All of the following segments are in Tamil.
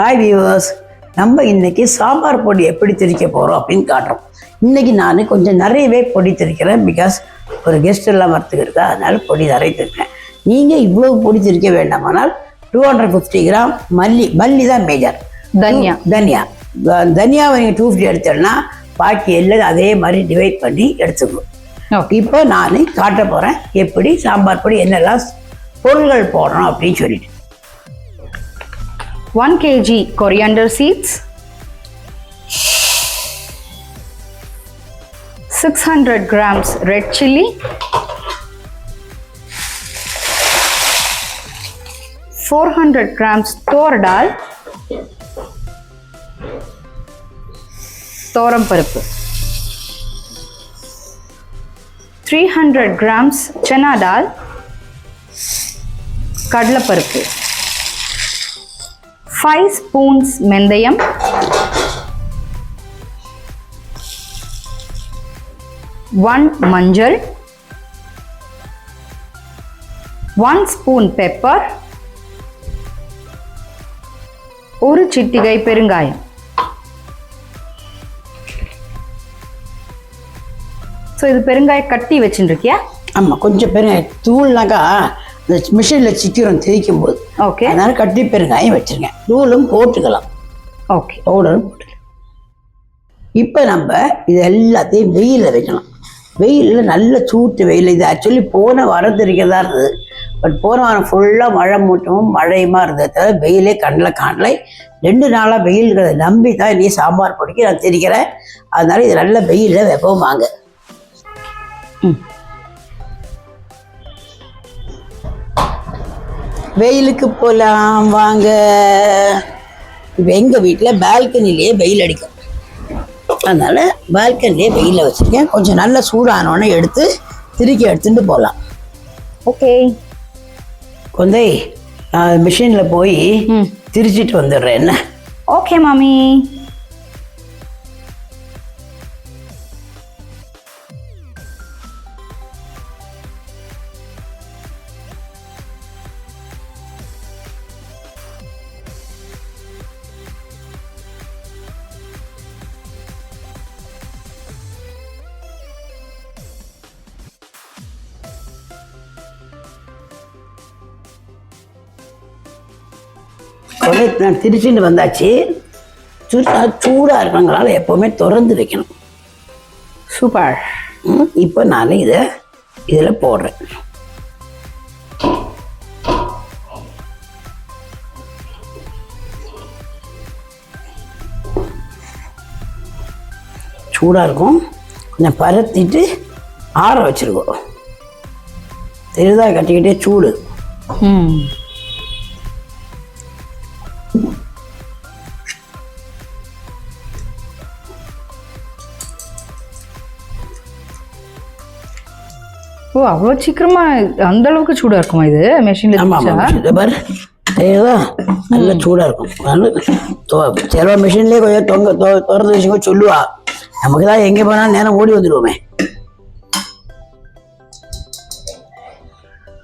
ஹாய் வியூவர்ஸ் நம்ம இன்னைக்கு சாம்பார் பொடி எப்படி திரிக்க போகிறோம் அப்படின்னு காட்டுறோம். இன்னைக்கு நான் கொஞ்சம் நிறையவே பொடி திரிக்கிறேன் பிகாஸ் ஒரு கெஸ்ட் எல்லாம் வரத்துக்கு இருக்கா அதனால பொடி நிறைய திரிக்கிறேன் நீங்கள் இவ்வளவு பொடி திரிக்க வேண்டாமானால் டூ ஹண்ட்ரட் ஃபிஃப்டி கிராம் மல்லி மல்லி தான் மேஜர் தனியா. தனியா. தனியாவை நீங்கள் டூ ஃபிஃப்டி எடுத்தோன்னா பாக்கி எல்லாம் அதே மாதிரி டிவைட் பண்ணி எடுத்துக்கணும் இப்போ நான் காட்ட போகிறேன் எப்படி சாம்பார் பொடி என்னெல்லாம் பொருள்கள் போடுறோம் அப்படின்னு சொல்லிட்டு. one KG coriander seeds six hundred grams red chilli four hundred grams toor dal தோரம் பருப்பு three hundred grams chana dal கடலைப்பருப்பு ஃபைவ் ஸ்பூன்ஸ் வெந்தயம் ஒன் மஞ்சள் ஒன் ஸ்பூன் பெப்பர் ஒரு சிட்டிகை பெருங்காயம் ஸோ இது பெருங்காயம் கட்டி வச்சுருக்கியா ஆமாம் கொஞ்சம் பெருங்காயம் தூள்னாக்கா இந்த மிஷினில் சிக்கிரம் தேய்க்கும் போது ஓகே அதனால கட்டி பெருங்காயம் வச்சிருக்கேன். தூளும் போட்டுக்கலாம். ஓகே பவுடரும் போட்டுக்கலாம். இப்போ நம்ம இது எல்லாத்தையும் வெயிலில் வைக்கலாம். வெயிலில் நல்ல சூட்டு வெயில். இது ஆக்சுவலி போன வாரம் தெரிக்கிறதா இருந்தது. பட் போன வாரம் ஃபுல்லாக மழை மூட்டமும் மழையுமா இருந்தது தவிர வெயிலே கண்ணில் காணலை. ரெண்டு நாளாக வெயில்கிறத நம்பி தான் இனி சாம்பார் பொடிக்கு நான் தெரிக்கிறேன் அதனால இது நல்ல வெயிலில் வைப்போம் வாங்க. வெயிலுக்கு போகலாம் வாங்க. இப்போ எங்கள் வீட்டில் பால்கனிலேயே வெயில் அடிக்கும். அதனால் பால்கனிலே வெயிலில் வச்சுருக்கேன். கொஞ்சம் நல்ல சூடானோடனே எடுத்து திருக்கி எடுத்துட்டு போகலாம் ஓகே. கொந்தை நான் மிஷினில் போய் திரிச்சிட்டு வந்துடுறேன். என்ன? ஓகே மாமி. கொலை நான் திரிச்சிட்டு வந்தாச்சு. சுத்தா சூடாக இருக்கிறவங்களால எப்போவுமே திறந்து வைக்கணும். சூப்பர். இப்போ நான் இதை இதில் போடுறேன். சூடாக இருக்கும். கொஞ்சம் பரத்திட்டு ஆற வச்சுருக்கோம். தெரியுதா? கட்டிக்கிட்டே சூடு. ம். ஓ அவ்வளோ சீக்கிரமா அந்த அளவுக்கு சூடா இருக்குமா இது? மெஷின்ல ஆமாம் பாரு. தெரியுதா நல்ல சூடாக இருக்கும். சில மிஷின்லேயே கொஞ்சம் தொங்க திறந்து வச்சுக்கோ சொல்லுவா. நமக்கு தான் எங்கே போனாலும் நேரம் ஓடி வந்துடுவோமே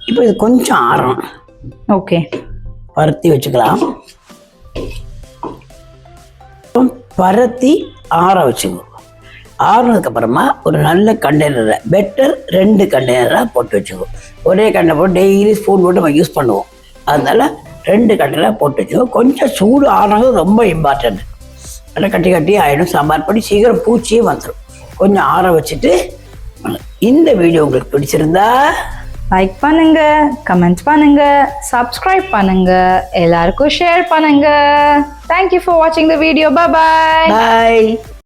இப்போ இது கொஞ்சம் ஆறணும். ஓகே. பருத்தி வச்சுக்கலாம். பருத்தி ஆற வச்சுக்கோ. ஆறுனதுக்கப்புறமா ஒரு நல்ல கண்டெய்னரில் பெட்டர் ரெண்டு கண்டெய்னராக போட்டு வச்சுக்கோ ஒரே கண்டை போட்டு டெய்லி ஸ்பூன் போட்டு நம்ம யூஸ் பண்ணுவோம். அதனால ரெண்டு கண்டெய்னராக போட்டு வச்சுக்கோ கொஞ்சம் சூடு ஆறுனது ரொம்ப இம்பார்ட்டன்ட் நல்லா கட்டி கட்டி ஆகிடும் சாம்பார் பொடி சீக்கிரம் பூச்சியே வந்துடும் கொஞ்சம் ஆற வச்சுட்டு இந்த வீடியோ உங்களுக்கு பிடிச்சிருந்தா லைக் பண்ணுங்க கமெண்ட் பண்ணுங்க சப்ஸ்கிரைப் பண்ணுங்க எல்லாருக்கும் ஷேர் பண்ணுங்க. தேங்க்யூ ஃபார் வாட்சிங் த வீடியோ பாய் பாய்